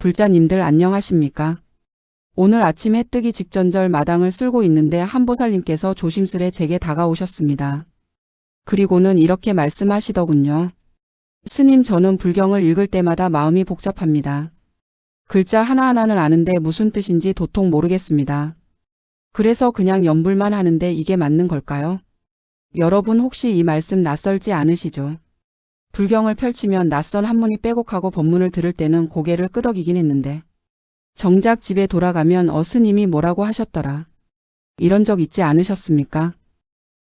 불자님들 안녕하십니까? 오늘 아침 해 뜨기 직전절 마당을 쓸고 있는데 한 보살님께서 조심스레 제게 다가오셨습니다. 그리고는 이렇게 말씀하시더군요. 스님 저는 불경을 읽을 때마다 마음이 복잡합니다. 글자 하나하나는 아는데 무슨 뜻인지 도통 모르겠습니다. 그래서 그냥 연불만 하는데 이게 맞는 걸까요? 여러분 혹시 이 말씀 낯설지 않으시죠? 불경을 펼치면 낯선 한문이 빼곡하고 법문을 들을 때는 고개를 끄덕이긴 했는데 정작 집에 돌아가면 어 스님이 뭐라고 하셨더라. 이런 적 있지 않으셨습니까?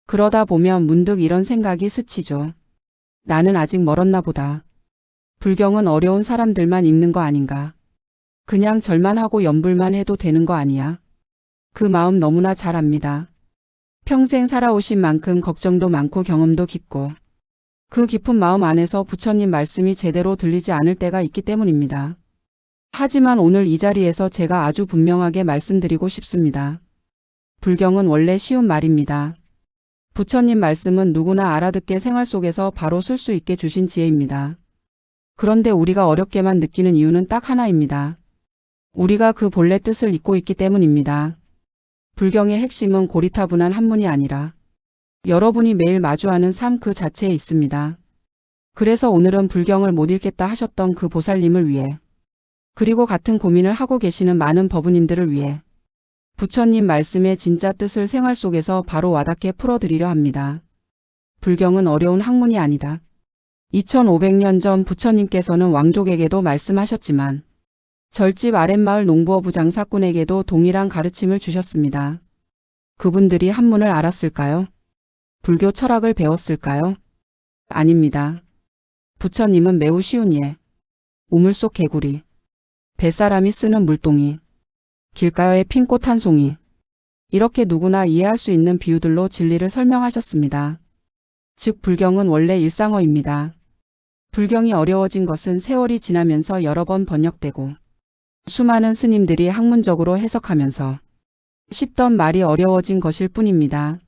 그러다 보면 문득 이런 생각이 스치죠. 나는 아직 멀었나 보다. 불경은 어려운 사람들만 읽는 거 아닌가. 그냥 절만 하고 연불만 해도 되는 거 아니야. 그 마음 너무나 잘 압니다. 평생 살아오신 만큼 걱정도 많고 경험도 깊고 그 깊은 마음 안에서 부처님 말씀이 제대로 들리지 않을 때가 있기 때문입니다. 하지만 오늘 이 자리에서 제가 아주 분명하게 말씀드리고 싶습니다. 불경은 원래 쉬운 말입니다. 부처님 말씀은 누구나 알아듣게 생활 속에서 바로 쓸 수 있게 주신 지혜입니다. 그런데 우리가 어렵게만 느끼는 이유는 딱 하나입니다. 우리가 그 본래 뜻을 잊고 있기 때문입니다. 불경의 핵심은 고리타분한 한문이 아니라 여러분이 매일 마주하는 삶 그 자체에 있습니다. 그래서 오늘은 불경을 못 읽겠다 하셨던 그 보살님을 위해 그리고 같은 고민을 하고 계시는 많은 법우님들을 위해 부처님 말씀의 진짜 뜻을 생활 속에서 바로 와닿게 풀어드리려 합니다. 불경은 어려운 학문이 아니다. 2500년 전 부처님께서는 왕족에게도 말씀하셨지만 절집 아랫마을 농부어부 장사꾼에게도 동일한 가르침을 주셨습니다. 그분들이 한문을 알았을까요? 불교 철학을 배웠을까요? 아닙니다. 부처님은 매우 쉬운 예. 우물 속 개구리. 뱃사람이 쓰는 물동이. 길가의 핀꽃 한 송이. 이렇게 누구나 이해할 수 있는 비유들로 진리를 설명하셨습니다. 즉 불경은 원래 일상어입니다. 불경이 어려워진 것은 세월이 지나면서 여러 번 번역되고 수많은 스님들이 학문적으로 해석하면서 쉽던 말이 어려워진 것일 뿐입니다.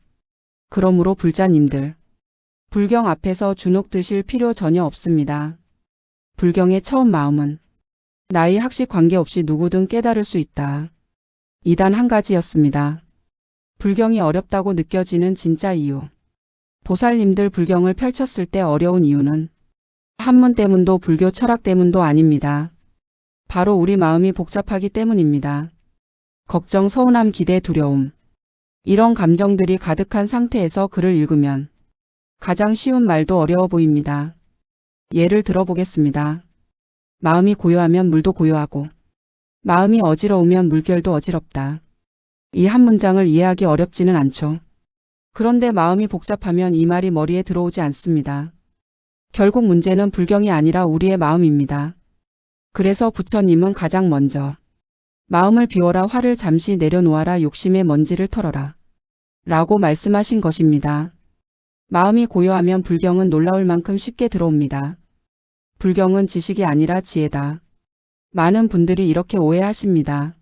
그러므로 불자님들, 불경 앞에서 주눅 드실 필요 전혀 없습니다. 불경의 처음 마음은 나이 학식 관계없이 누구든 깨달을 수 있다. 이단 한 가지였습니다. 불경이 어렵다고 느껴지는 진짜 이유. 보살님들 불경을 펼쳤을 때 어려운 이유는 한문 때문도 불교 철학 때문도 아닙니다. 바로 우리 마음이 복잡하기 때문입니다. 걱정, 서운함, 기대, 두려움. 이런 감정들이 가득한 상태에서 글을 읽으면 가장 쉬운 말도 어려워 보입니다. 예를 들어보겠습니다. 마음이 고요하면 물도 고요하고 마음이 어지러우면 물결도 어지럽다. 이 한 문장을 이해하기 어렵지는 않죠. 그런데 마음이 복잡하면 이 말이 머리에 들어오지 않습니다. 결국 문제는 불경이 아니라 우리의 마음입니다. 그래서 부처님은 가장 먼저 마음을 비워라 화를 잠시 내려놓아라 욕심의 먼지를 털어라 라고 말씀하신 것입니다. 마음이 고요하면 불경은 놀라울 만큼 쉽게 들어옵니다. 불경은 지식이 아니라 지혜다. 많은 분들이 이렇게 오해하십니다.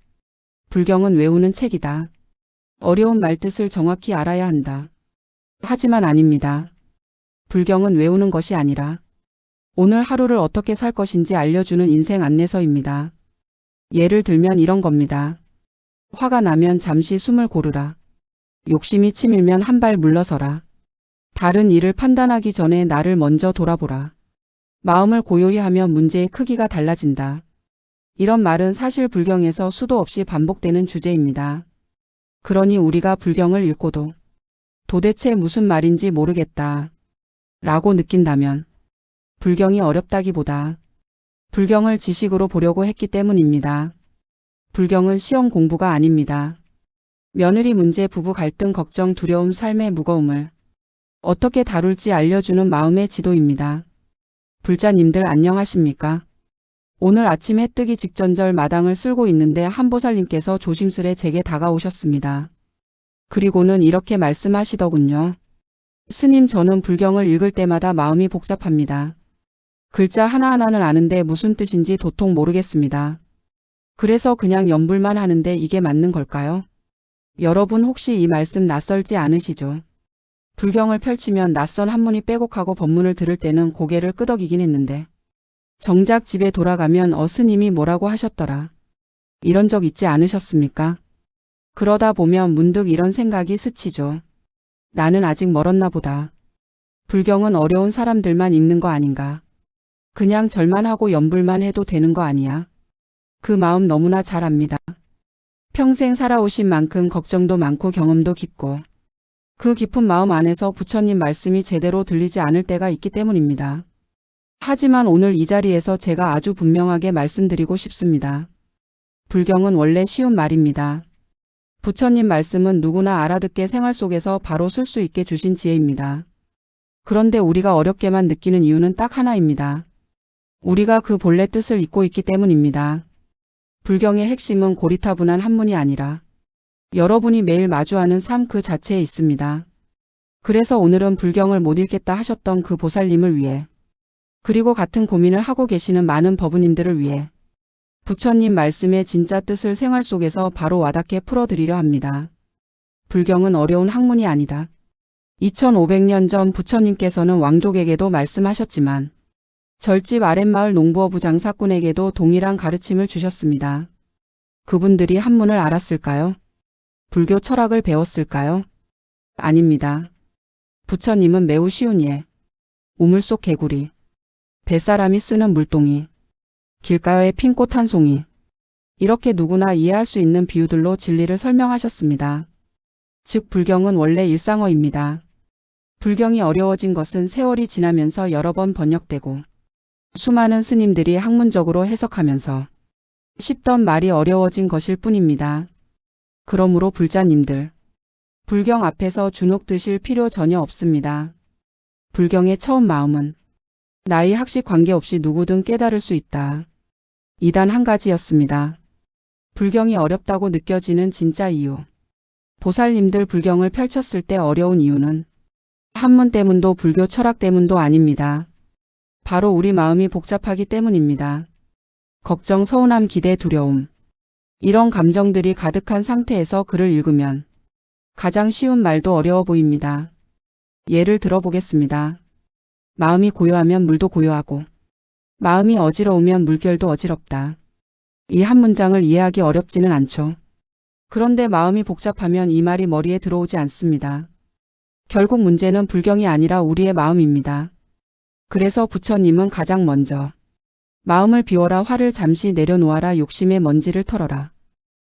불경은 외우는 책이다. 어려운 말뜻을 정확히 알아야 한다. 하지만 아닙니다. 불경은 외우는 것이 아니라 오늘 하루를 어떻게 살 것인지 알려주는 인생 안내서입니다. 예를 들면 이런 겁니다. 화가 나면 잠시 숨을 고르라. 욕심이 치밀면 한 발 물러서라. 다른 일을 판단하기 전에 나를 먼저 돌아보라. 마음을 고요히 하면 문제의 크기가 달라진다. 이런 말은 사실 불경에서 수도 없이 반복되는 주제입니다. 그러니 우리가 불경을 읽고도 도대체 무슨 말인지 모르겠다. 라고 느낀다면 불경이 어렵다기보다 불경을 지식으로 보려고 했기 때문입니다. 불경은 시험 공부가 아닙니다. 며느리 문제, 부부 갈등, 걱정, 두려움, 삶의 무거움을 어떻게 다룰지 알려주는 마음의 지도입니다. 불자님들 안녕하십니까? 오늘 아침 해 뜨기 직전절 마당을 쓸고 있는데 한 보살님께서 조심스레 제게 다가오셨습니다. 그리고는 이렇게 말씀하시더군요. 스님 저는 불경을 읽을 때마다 마음이 복잡합니다. 글자 하나하나는 아는데 무슨 뜻인지 도통 모르겠습니다. 그래서 그냥 연불만 하는데 이게 맞는 걸까요? 여러분 혹시 이 말씀 낯설지 않으시죠? 불경을 펼치면 낯선 한문이 빼곡하고 법문을 들을 때는 고개를 끄덕이긴 했는데 정작 집에 돌아가면 어 스님이 뭐라고 하셨더라. 이런 적 있지 않으셨습니까? 그러다 보면 문득 이런 생각이 스치죠. 나는 아직 멀었나 보다. 불경은 어려운 사람들만 읽는 거 아닌가. 그냥 절만 하고 연불만 해도 되는 거 아니야. 그 마음 너무나 잘 압니다. 평생 살아오신 만큼 걱정도 많고 경험도 깊고 그 깊은 마음 안에서 부처님 말씀이 제대로 들리지 않을 때가 있기 때문입니다. 하지만 오늘 이 자리에서 제가 아주 분명하게 말씀드리고 싶습니다. 불경은 원래 쉬운 말입니다. 부처님 말씀은 누구나 알아듣게 생활 속에서 바로 쓸 수 있게 주신 지혜입니다. 그런데 우리가 어렵게만 느끼는 이유는 딱 하나입니다. 우리가 그 본래 뜻을 잊고 있기 때문입니다. 불경의 핵심은 고리타분한 한문이 아니라 여러분이 매일 마주하는 삶 그 자체에 있습니다. 그래서 오늘은 불경을 못 읽겠다 하셨던 그 보살님을 위해 그리고 같은 고민을 하고 계시는 많은 법우님들을 위해 부처님 말씀의 진짜 뜻을 생활 속에서 바로 와닿게 풀어드리려 합니다. 불경은 어려운 학문이 아니다. 2500년 전 부처님께서는 왕족에게도 말씀하셨지만 절집 아랫마을 농부어부 장사꾼에게도 동일한 가르침을 주셨습니다. 그분들이 한문을 알았을까요? 불교 철학을 배웠을까요? 아닙니다. 부처님은 매우 쉬운 예. 우물 속 개구리. 뱃사람이 쓰는 물동이. 길가의 핀꽃 한 송이. 이렇게 누구나 이해할 수 있는 비유들로 진리를 설명하셨습니다. 즉 불경은 원래 일상어입니다. 불경이 어려워진 것은 세월이 지나면서 여러 번 번역되고 수많은 스님들이 학문적으로 해석하면서 쉽던 말이 어려워진 것일 뿐입니다. 그러므로 불자님들, 불경 앞에서 주눅 드실 필요 전혀 없습니다. 불경의 처음 마음은 나이 학식 관계없이 누구든 깨달을 수 있다. 이단 한 가지였습니다. 불경이 어렵다고 느껴지는 진짜 이유. 보살님들 불경을 펼쳤을 때 어려운 이유는 한문 때문도 불교 철학 때문도 아닙니다. 바로 우리 마음이 복잡하기 때문입니다. 걱정, 서운함, 기대, 두려움. 이런 감정들이 가득한 상태에서 글을 읽으면 가장 쉬운 말도 어려워 보입니다. 예를 들어보겠습니다. 마음이 고요하면 물도 고요하고 마음이 어지러우면 물결도 어지럽다. 이 한 문장을 이해하기 어렵지는 않죠. 그런데 마음이 복잡하면 이 말이 머리에 들어오지 않습니다. 결국 문제는 불경이 아니라 우리의 마음입니다. 그래서 부처님은 가장 먼저 마음을 비워라 화를 잠시 내려놓아라 욕심의 먼지를 털어라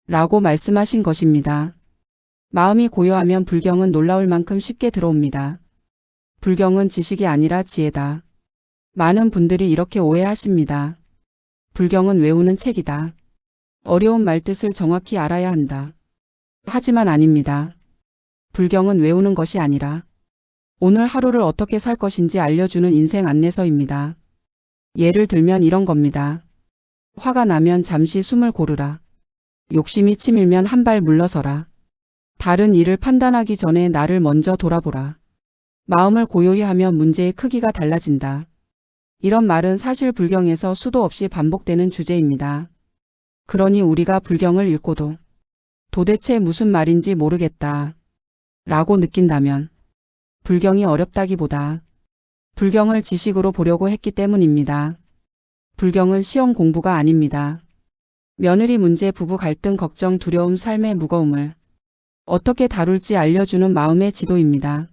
라고 말씀하신 것입니다. 마음이 고요하면 불경은 놀라울 만큼 쉽게 들어옵니다. 불경은 지식이 아니라 지혜다. 많은 분들이 이렇게 오해하십니다. 불경은 외우는 책이다. 어려운 말뜻을 정확히 알아야 한다. 하지만 아닙니다. 불경은 외우는 것이 아니라 오늘 하루를 어떻게 살 것인지 알려주는 인생 안내서입니다. 예를 들면 이런 겁니다. 화가 나면 잠시 숨을 고르라. 욕심이 치밀면 한 발 물러서라. 다른 일을 판단하기 전에 나를 먼저 돌아보라. 마음을 고요히 하면 문제의 크기가 달라진다. 이런 말은 사실 불경에서 수도 없이 반복되는 주제입니다. 그러니 우리가 불경을 읽고도 도대체 무슨 말인지 모르겠다. 라고 느낀다면 불경이 어렵다기보다 불경을 지식으로 보려고 했기 때문입니다. 불경은 시험 공부가 아닙니다. 며느리 문제, 부부 갈등, 걱정, 두려움, 삶의 무거움을 어떻게 다룰지 알려주는 마음의 지도입니다.